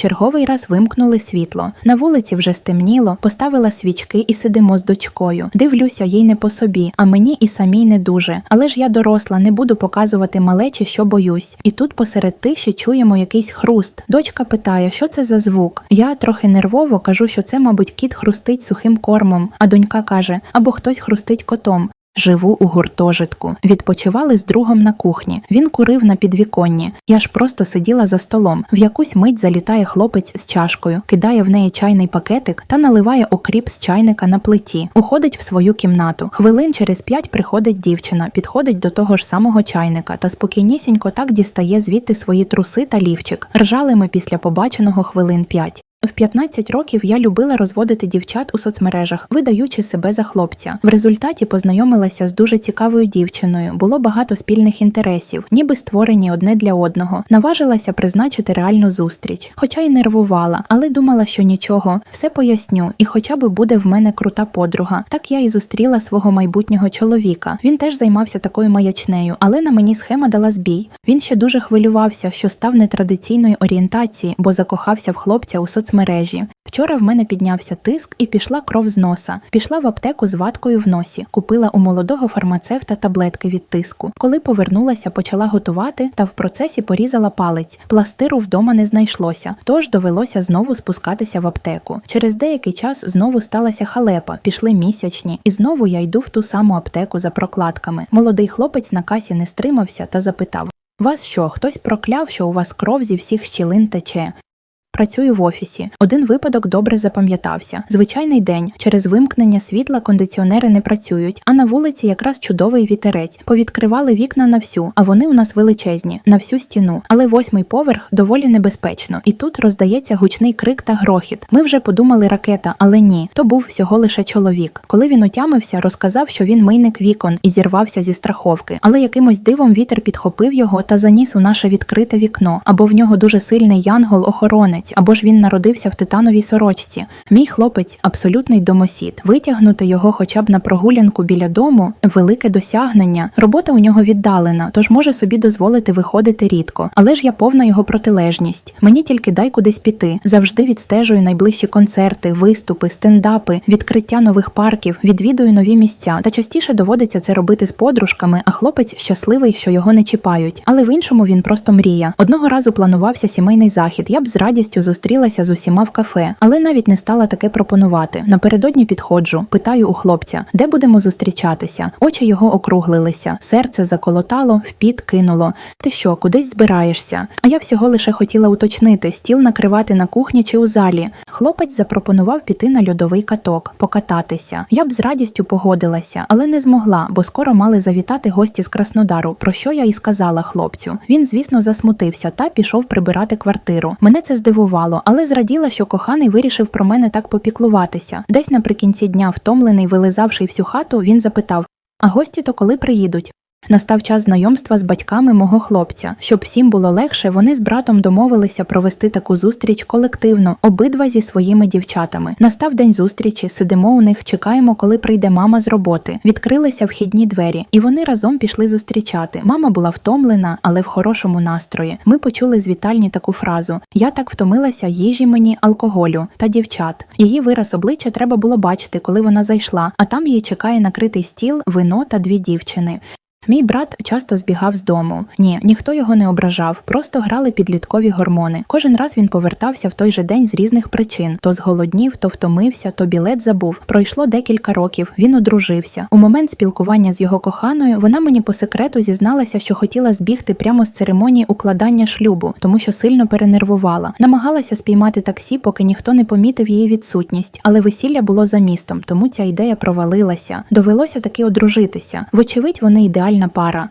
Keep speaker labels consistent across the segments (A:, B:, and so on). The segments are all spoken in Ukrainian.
A: черговий раз вимкнули світло. На вулиці вже стемніло, поставила свічки і сидимо з дочкою. Дивлюся, їй не по собі, а мені і самій не дуже. Але ж я доросла, не буду показувати малечі, що боюсь. І тут посеред тиші чуємо якийсь хруст. Дочка питає, що це за звук. Я трохи нервово кажу, що це, мабуть, кіт хрустить сухим кормом. А донька каже: або хтось хрустить котом. Живу у гуртожитку. Відпочивали з другом на кухні. Він курив на підвіконні. Я ж просто сиділа за столом. В якусь мить залітає хлопець з чашкою, кидає в неї чайний пакетик та наливає окріп з чайника на плиті. Уходить в свою кімнату. Хвилин через п'ять приходить дівчина, підходить до того ж самого чайника та спокійнісінько так дістає звідти свої труси та лівчик. Ржали ми після побаченого хвилин п'ять. В 15 років я любила розводити дівчат у соцмережах, видаючи себе за хлопця. В результаті познайомилася з дуже цікавою дівчиною. Було багато спільних інтересів, ніби створені одне для одного. Наважилася призначити реальну зустріч, хоча й нервувала, але думала, що нічого, все поясню, і хоча би буде в мене крута подруга. Так я і зустріла свого майбутнього чоловіка. Він теж займався такою маячнею, але на мені схема дала збій. Він ще дуже хвилювався, що став нетрадиційної орієнтації, бо закохався в хлопця у соцмережі. Вчора в мене піднявся тиск і пішла кров з носа. Пішла в аптеку з ваткою в носі, купила у молодого фармацевта таблетки від тиску. Коли повернулася, почала готувати та в процесі порізала палець. Пластиру вдома не знайшлося, тож довелося знову спускатися в аптеку. Через деякий час знову сталася халепа, пішли місячні, і знову я йду в ту саму аптеку за прокладками. Молодий хлопець на касі не стримався та запитав: Вас що, хтось прокляв, що у вас кров зі всіх щілин тече? Працюю в офісі. Один випадок добре запам'ятався. Звичайний день через вимкнення світла кондиціонери не працюють, а на вулиці якраз чудовий вітерець. Повідкривали вікна на всю, а вони у нас величезні, на всю стіну. Але восьмий поверх доволі небезпечно. І тут роздається гучний крик та грохіт. Ми вже подумали ракета, але ні, то був всього лише чоловік. Коли він отямився, розказав, що він мийник вікон і зірвався зі страховки. Але якимось дивом вітер підхопив його та заніс у наше відкрите вікно, або в нього дуже сильний янгол-охоронець або ж він народився в титановій сорочці. Мій хлопець абсолютний домосід. Витягнути його хоча б на прогулянку біля дому велике досягнення. Робота у нього віддалена, тож може собі дозволити виходити рідко. Але ж я повна його протилежність. Мені тільки дай кудись піти. Завжди відстежую найближчі концерти, виступи, стендапи, відкриття нових парків, відвідую нові місця. Та частіше доводиться це робити з подружками, а хлопець щасливий, що його не чіпають. Але в іншому він просто мрія. Одного разу планувався сімейний захід. Я б з радістю зустрілася з усіма в кафе, але навіть не стала таке пропонувати. Напередодні підходжу, питаю у хлопця, де будемо зустрічатися. Очі його округлилися, серце заколотало, в піт кинуло. Ти що, кудись збираєшся? А я всього лише хотіла уточнити, стіл накривати на кухні чи у залі. Хлопець запропонував піти на льодовий каток, покататися. Я б з радістю погодилася, але не змогла, бо скоро мали завітати гості з Краснодару, про що я і сказала хлопцю. Він, звісно, засмутився та пішов прибирати квартиру. Мене це здивувало, але зраділа, що коханий вирішив про мене так попіклуватися. Десь наприкінці дня, втомлений, вилизавши всю хату, він запитав: А гості то коли приїдуть? Настав час знайомства з батьками мого хлопця. Щоб всім було легше, вони з братом домовилися провести таку зустріч колективно, обидва зі своїми дівчатами. Настав день зустрічі, сидимо у них, чекаємо, коли прийде мама з роботи. Відкрилися вхідні двері, і вони разом пішли зустрічати. Мама була втомлена, але в хорошому настрої. Ми почули з вітальні таку фразу: Я так втомилася їжі мені, алкоголю та дівчат. Її вираз обличчя треба було бачити, коли вона зайшла, а там її чекає накритий стіл, вино та дві дівчини. Мій брат часто збігав з дому. Ні, ніхто його не ображав, просто грали підліткові гормони. Кожен раз він повертався в той же день з різних причин: то зголоднів, то втомився, то білет забув. Пройшло декілька років. Він одружився. У момент спілкування з його коханою вона мені по секрету зізналася, що хотіла збігти прямо з церемонії укладання шлюбу, тому що сильно перенервувала. Намагалася спіймати таксі, поки ніхто не помітив її відсутність, але весілля було за містом, тому ця ідея провалилася. Довелося таки одружитися. Вочевидь, вони ідеальна пара.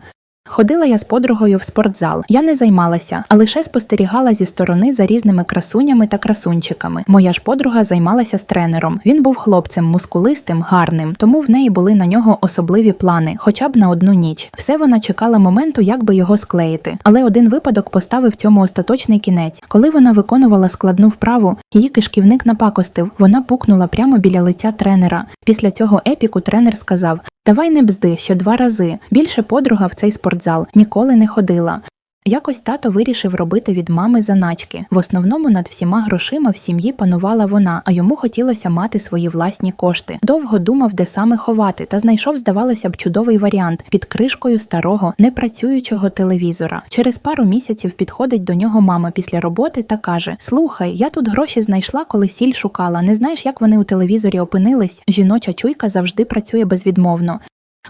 A: Ходила я з подругою в спортзал. Я не займалася, а лише спостерігала зі сторони за різними красунями та красунчиками. Моя ж подруга займалася з тренером. Він був хлопцем, мускулистим, гарним, тому в неї були на нього особливі плани, хоча б на одну ніч. Все вона чекала моменту, як би його склеїти. Але один випадок поставив цьому остаточний кінець. Коли вона виконувала складну вправу, її кишківник напакостив. Вона пукнула прямо біля лиця тренера. Після цього епіку тренер сказав: Давай не бзди що два рази. Більше подруга в цей спортзал ніколи не ходила. Якось тато вирішив робити від мами заначки. В основному над всіма грошима в сім'ї панувала вона, а йому хотілося мати свої власні кошти. Довго думав, де саме ховати, та знайшов, здавалося б, чудовий варіант під кришкою старого непрацюючого телевізора. Через пару місяців підходить до нього мама після роботи та каже: Слухай, я тут гроші знайшла, коли сіль шукала. Не знаєш, як вони у телевізорі опинились? Жіноча чуйка завжди працює безвідмовно.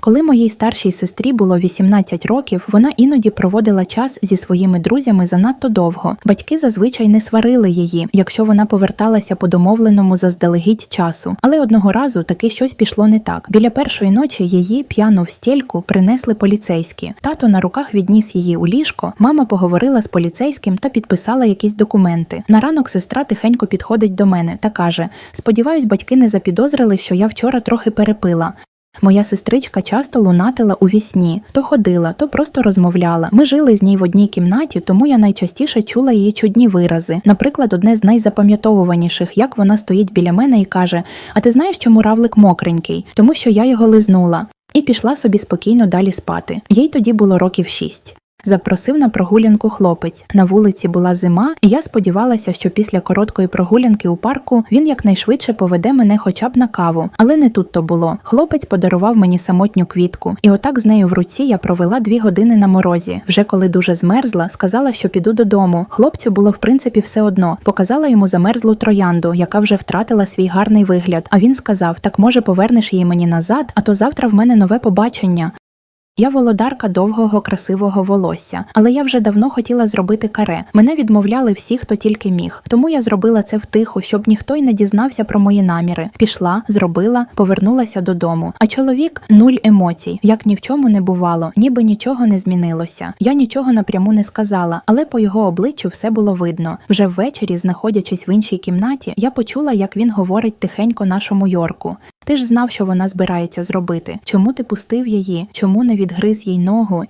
A: Коли моїй старшій сестрі було 18 років, вона іноді проводила час зі своїми друзями занадто довго. Батьки зазвичай не сварили її, якщо вона поверталася по домовленому заздалегідь часу. Але одного разу таки щось пішло не так. Біля першої ночі її п'яну в стільку принесли поліцейські. Тато на руках відніс її у ліжко. Мама поговорила з поліцейським та підписала якісь документи. На ранок сестра тихенько підходить до мене та каже: Сподіваюсь, батьки не запідозрили, що я вчора трохи перепила. Моя сестричка часто лунатила у вісні, то ходила, то просто розмовляла. Ми жили з ній в одній кімнаті, тому я найчастіше чула її чудні вирази. Наприклад, одне з найзапам'ятовуваніших, як вона стоїть біля мене і каже: А ти знаєш, чому равлик мокренький? Тому що я його лизнула. І пішла собі спокійно далі спати. Їй тоді було років шість. Запросив на прогулянку хлопець. На вулиці була зима, і я сподівалася, що після короткої прогулянки у парку він якнайшвидше поведе мене хоча б на каву. Але не тут то було. Хлопець подарував мені самотню квітку, і отак з нею в руці я провела дві години на морозі. Вже коли дуже змерзла, сказала, що піду додому. Хлопцю було в принципі все одно. Показала йому замерзлу троянду, яка вже втратила свій гарний вигляд. А він сказав: Так може повернеш її мені назад, а то завтра в мене нове побачення. Я володарка довгого красивого волосся, але я вже давно хотіла зробити каре. Мене відмовляли всі, хто тільки міг. Тому я зробила це втиху, щоб ніхто й не дізнався про мої наміри. Пішла, зробила, повернулася додому. А чоловік нуль емоцій, як ні в чому не бувало, ніби нічого не змінилося. Я нічого напряму не сказала, але по його обличчю все було видно. Вже ввечері, знаходячись в іншій кімнаті, я почула, як він говорить тихенько нашому Йорку. Ти ж знав, що вона збирається зробити. Чому ти пустив її? Чому не відгриз їй ногу?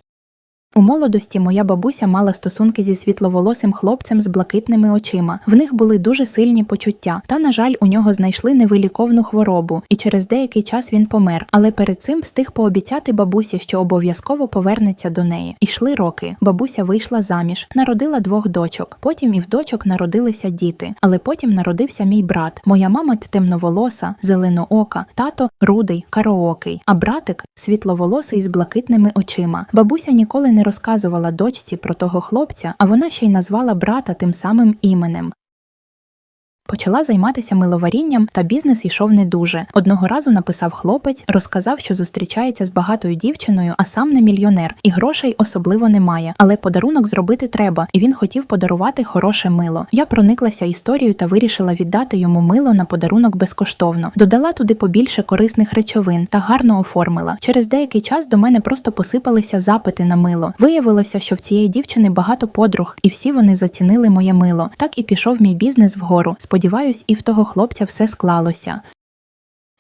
A: У молодості моя бабуся мала стосунки зі світловолосим хлопцем з блакитними очима. В них були дуже сильні почуття, та, на жаль, у нього знайшли невиліковну хворобу, і через деякий час він помер. Але перед цим встиг пообіцяти бабусі, що обов'язково повернеться до неї. Ішли роки. Бабуся вийшла заміж, народила двох дочок. Потім і в дочок народилися діти. Але потім народився мій брат. Моя мама темноволоса, зеленоока, тато рудий, караокий, а братик світловолосий з блакитними очима. Бабуся ніколи не розказувала дочці про того хлопця, а вона ще й назвала брата тим самим іменем. Почала займатися миловарінням, та бізнес йшов не дуже. Одного разу написав хлопець, розказав, що зустрічається з багатою дівчиною, а сам не мільйонер, і грошей особливо немає. Але подарунок зробити треба, і він хотів подарувати хороше мило. Я прониклася історією та вирішила віддати йому мило на подарунок безкоштовно. Додала туди побільше корисних речовин та гарно оформила. Через деякий час до мене просто посипалися запити на мило. Виявилося, що в цієї дівчини багато подруг, і всі вони зацінили моє мило. Так і пішов мій бізнес вгору. Сподіваюсь, і в того хлопця все склалося.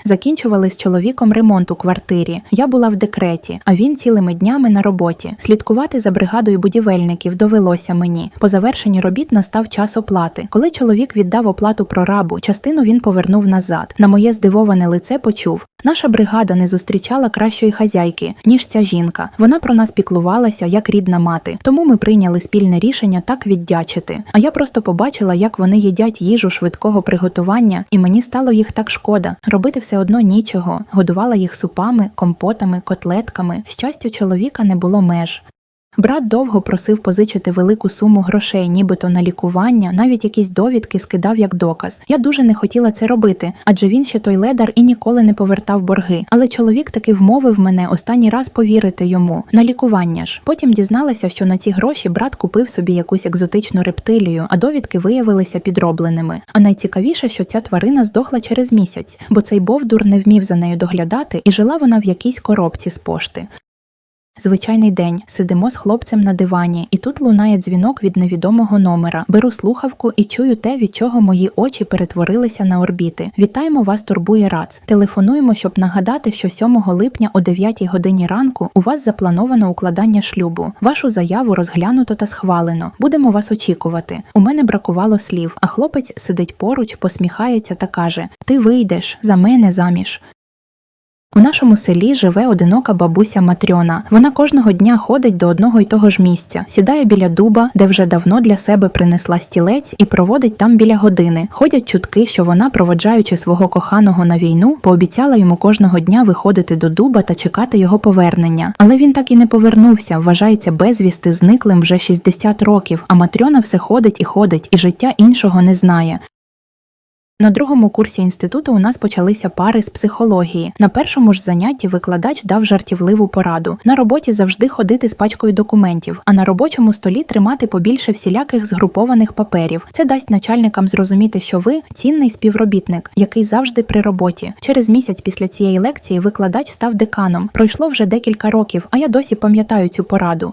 A: Закінчували з чоловіком ремонт у квартирі. Я була в декреті, а він цілими днями на роботі. Слідкувати за бригадою будівельників довелося мені. По завершенні робіт настав час оплати. Коли чоловік віддав оплату прорабу, частину він повернув назад. На моє здивоване лице почув. Наша бригада не зустрічала кращої хазяйки, ніж ця жінка. Вона про нас піклувалася як рідна мати. Тому ми прийняли спільне рішення так віддячити. А я просто побачила, як вони їдять їжу швидкого приготування, і мені стало їх так шкода. Робити все одно нічого. Годувала їх супами, компотами, котлетками. Щастю, чоловіка не було меж. Брат довго просив позичити велику суму грошей, нібито на лікування, навіть якісь довідки скидав як доказ. Я дуже не хотіла це робити, адже він ще той ледар і ніколи не повертав борги. Але чоловік таки вмовив мене останній раз повірити йому на лікування ж. Потім дізналася, що на ці гроші брат купив собі якусь екзотичну рептилію, а довідки виявилися підробленими. А найцікавіше, що ця тварина здохла через місяць, бо цей бовдур не вмів за нею доглядати, і жила вона в якійсь коробці з пошти. Звичайний день сидимо з хлопцем на дивані, і тут лунає дзвінок від невідомого номера. Беру слухавку і чую те, від чого мої очі перетворилися на орбіти. Вітаємо вас, турбує РАЦ. Телефонуємо, щоб нагадати, що 7 липня о 9 годині ранку у вас заплановано укладання шлюбу. Вашу заяву розглянуто та схвалено. Будемо вас очікувати. У мене бракувало слів, а хлопець сидить поруч, посміхається та каже: Ти вийдеш за мене заміж. У нашому селі живе одинока бабуся Матрьона. Вона кожного дня ходить до одного й того ж місця, сідає біля дуба, де вже давно для себе принесла стілець, і проводить там біля години. Ходять чутки, що вона, проводжаючи свого коханого на війну, пообіцяла йому кожного дня виходити до дуба та чекати його повернення. Але він так і не повернувся. Вважається безвісти зниклим вже 60 років. А Матрьона все ходить і ходить, і життя іншого не знає. На другому курсі інституту у нас почалися пари з психології. На першому ж занятті викладач дав жартівливу пораду. На роботі завжди ходити з пачкою документів, а на робочому столі тримати побільше всіляких згрупованих паперів. Це дасть начальникам зрозуміти, що ви цінний співробітник, який завжди при роботі. Через місяць після цієї лекції викладач став деканом. Пройшло вже декілька років, а я досі пам'ятаю цю пораду.